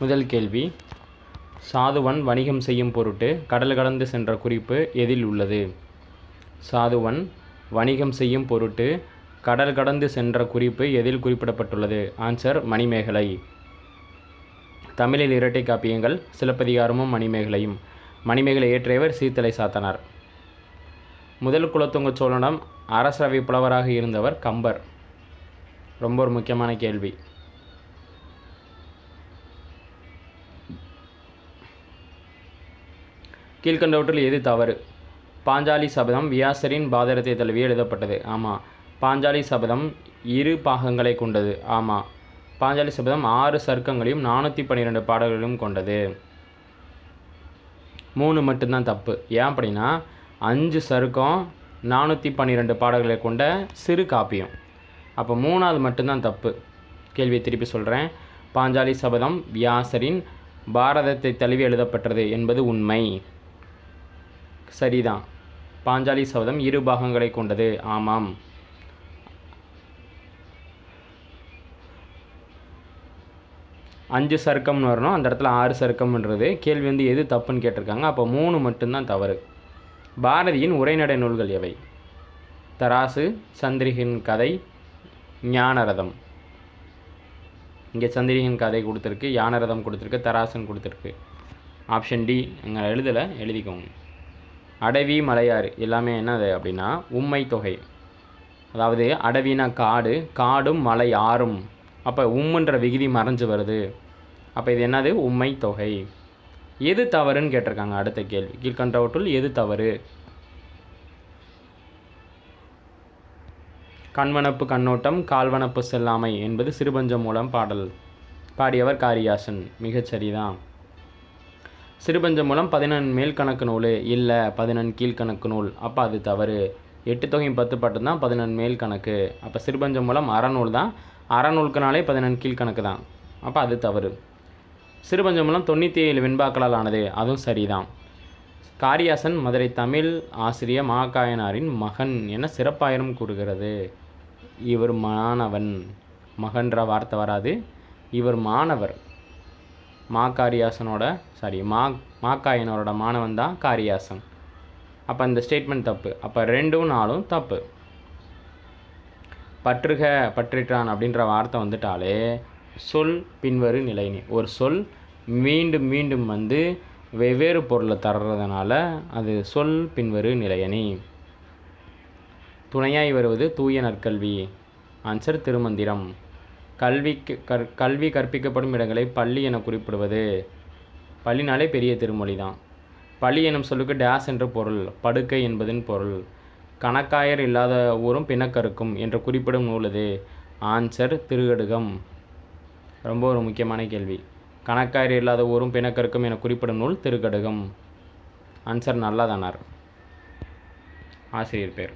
முதல் கேள்வி. சாதுவன் வணிகம் செய்யும் பொருட்டு கடல் கடந்து சென்ற குறிப்பு எதில் உள்ளது? சாதுவன் வணிகம் செய்யும் பொருட்டு கடல் கடந்து சென்ற குறிப்பு எதில் குறிப்பிடப்பட்டுள்ளது? ஆன்சர் மணிமேகலை. தமிழில் இரட்டை காப்பியங்கள் சிலப்பதிகாரமும் மணிமேகலையும். மணிமேகலை இயற்றியவர் சீத்தலை சாத்தனார். முதல் குலத்துங்க சோழனம் அரசவை புலவராக இருந்தவர் கம்பர். ரொம்ப ஒரு முக்கியமான கேள்வி. கீழ்கண்டவற்றில் எது தவறு? பாஞ்சாலி சபதம் வியாசரின் பாதரத்தை தழுவி எழுதப்பட்டது. ஆமாம் பாஞ்சாலி சபதம் இரு பாகங்களை கொண்டது. ஆமாம் பாஞ்சாலி சபதம் ஆறு சர்க்கங்களையும் நானூற்றி பன்னிரெண்டு பாடல்களையும் கொண்டது. மூணு மட்டும்தான் தப்பு. ஏன் அப்படின்னா அஞ்சு சருக்கம் நானூற்றி பன்னிரெண்டு பாடல்களை கொண்ட சிறு காப்பியம். அப்போ மூணாவது மட்டும்தான் தப்பு. கேள்வியை திருப்பி சொல்கிறேன் பாஞ்சாலி சபதம் வியாசரின் பாரதத்தை தழுவி எழுதப்பட்டது என்பது உண்மை. சரிதான். பாஞ்சாலி சபதம் இரு பாகங்களை கொண்டது. ஆமாம். அஞ்சு சருக்கம்னு வரணும். அந்த இடத்துல ஆறு சருக்கம்ன்றது. கேள்வி வந்து எது தப்புன்னு கேட்டிருக்காங்க. அப்போ மூணு மட்டும்தான் தவறு. பாரதியின் உரைநடை நூல்கள் எவை? தராசு சந்திரிகின் கதை ஞானரதம். இங்கே சந்திரிகின் கதை கொடுத்துருக்கு யானரதம் கொடுத்துருக்கு தராசன் கொடுத்துருக்கு. ஆப்ஷன் டி அங்கே எழுதலை எழுதிக்கோங்க. அடவி மலையாறு. எல்லாமே என்னது அப்படின்னா உம்மை தொகை. அதாவது அடவினா காடு காடும் மலை ஆறும். அப்போ உம்முன்ற விகுதி மறைஞ்சு வருது. அப்போ இது என்னது? உம்மை தொகை. எது தவறுன்னு கேட்டிருக்காங்க அடுத்த கேள்வி. கீழ்கண்டவற்றுள் எது தவறு? கண்வனப்பு கண்ணோட்டம் கால்வனப்பு செல்லாமை என்பது சிறுபஞ்சம் மூலம் பாடல். பாடியவர் காரியாசன். மிகச்சரிதான் சிறுபஞ்சம் மூலம் பதினெண் மேல் கணக்கு நூல் இல்லை பதினெண் கீழ்கணக்கு நூல். அப்போ அது தவறு. எட்டு தொகையும் பத்து பாட்டு தான் பதினெண் மேல் கணக்கு அப்போ சிறுபஞ்சம் மூலம் அறநூல் தான். அறநூல்கனாலே பதினெண் கீழ்கணக்கு தான். அப்போ அது தவறு. சிறுபஞ்சம் மூலம் தொண்ணூற்றி ஏழு வெண்பாக்களால் ஆனது அதுவும் சரிதான். காரியாசன் மதுரை தமிழ் ஆசிரியர் மாகாயனாரின் மகன் என சிறப்பாயிரம் கூறுகிறது. இவர் மாணவன். மகன்ற வார்த்தை வராது. இவர் மாணவர். மா காரியாசனோட சாரி மா மாக்காயனோட மாணவன் தான் காரியாசன். அப்போ இந்த ஸ்டேட்மெண்ட் தப்பு. அப்போ ரெண்டும் நாளும் தப்பு. பற்றுக பற்றிட்டான் அப்படின்ற வார்த்தை வந்துட்டாலே சொல் பின்வரு நிலைனி. ஒரு சொல் மீண்டும் மீண்டும் வந்து வெவ்வேறு பொருளை தர்றதுனால அது சொல் பின்வரு நிலையணி. துணையாய் வருவது தூய நற்கல்வி. ஆன்சர் திருமந்திரம். கல்விக்கு கற் கல்வி கற்பிக்கப்படும் இடங்களை பள்ளி என குறிப்பிடுவது. பள்ளினாலே பெரிய திருமொழி தான். பள்ளி எனும் சொல்லுக்கு டேஸ் என்ற பொருள் படுக்கை என்பதின் பொருள். கணக்காயர் இல்லாத ஊரும் பிணக்கருக்கும் என்று குறிப்பிடும் நூல் இது. ஆன்சர் திருகடுகம். ரொம்ப ஒரு முக்கியமான கேள்வி. கணக்காயர் இல்லாத ஊரும் பிணக்கருக்கும் என குறிப்பிடும் நூல் திருக்கடுகம் ஆன்சர் நல்லாதானார். ஆசிரியர் பேர்.